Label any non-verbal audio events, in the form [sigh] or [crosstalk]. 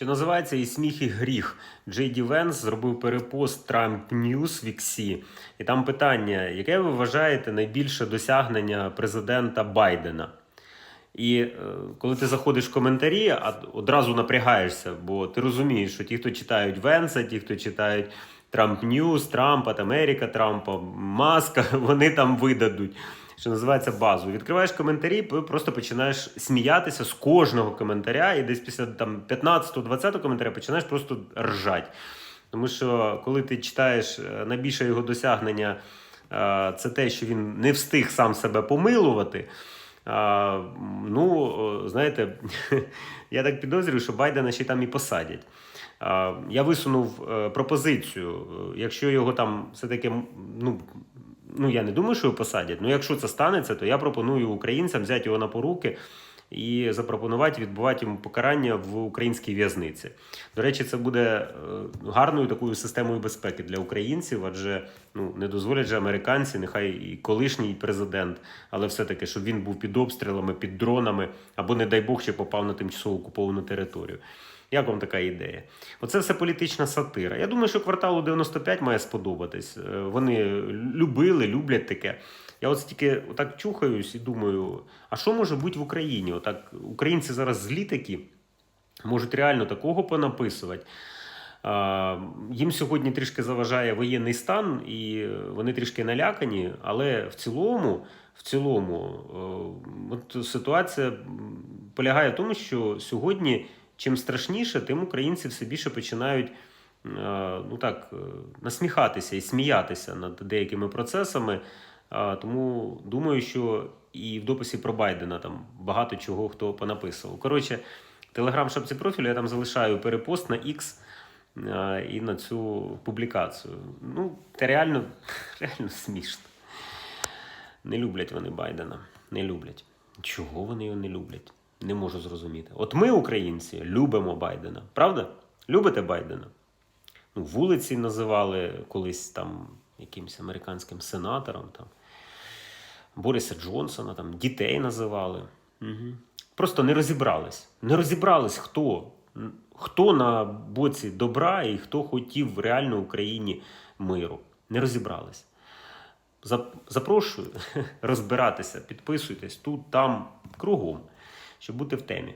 що називається і сміх, і гріх. Джей Ді Венс зробив перепост Trump News в Іксі. І там питання: яке ви вважаєте найбільше досягнення президента Байдена? І е, коли ти заходиш в коментарі, а одразу напрягаєшся, бо ти розумієш, що ті, хто читають Венса, ті, хто читають Трамп Ньюс, Трампа, Америка Трампа, Маска, [laughs] вони там видадуть. Що називається базу. Відкриваєш коментарі, просто починаєш сміятися з кожного коментаря, і десь після там 15-20 коментаря починаєш просто ржати. Тому що коли ти читаєш е, найбільше його досягнення, е, це те, що він не встиг сам себе помилувати. Ну, знаєте, [laughs] я так підозрюю, що Байдена ще там і посадять. Я висунув е, пропозицію, якщо його там все-таки, ну, ну я не думаю, що його посадять. Ну, якщо це станеться, то я пропоную українцям взяти його на поруки і запропонувати відбувати йому покарання в українській в'язниці. До речі, це буде е, гарною такою системою безпеки для українців, адже ну не дозволять же американці, нехай і колишній президент, але все-таки, щоб він був під обстрілами, під дронами, або, не дай Бог, ще попав на тимчасово окуповану територію. Як вам така ідея? Оце все політична сатира. Я думаю, що кварталу 95 має сподобатись. Е, Вони любили, люблять таке. Я от тільки отак чухаюсь і думаю, а що може бути в Україні? Отак українці зараз злі такі, можуть реально такого понаписувати. Їм сьогодні трішки заважає воєнний стан, і вони трішки налякані, але в цілому, в цілому, е, от ситуація полягає в тому, що сьогодні чим страшніше, тим українці все більше починають е, ну так, е, насміхатися і сміятися над деякими процесами. Тому думаю, що і в дописі про Байдена там багато чого хто понаписував. Коротше, телеграм-шапці профілю я там залишаю перепост на X і на цю публікацію. Ну, це реально, [laughs] реально смішно. Не люблять вони Байдена. Не люблять. Чого вони його не люблять? Не можу зрозуміти. От ми, українці, любимо Байдена. Правда? Любите Байдена? Ну, вулиці називали колись там якимось американським сенатором, там, Бориса Джонсона, там, дітей називали. Угу. Просто не розібрались. Не розібрались, хто. Хто на боці добра і хто хотів реально Україні миру. Не розібрались. Запрошую [laughs] розбиратися, підписуйтесь тут, там, кругом, щоб бути в темі.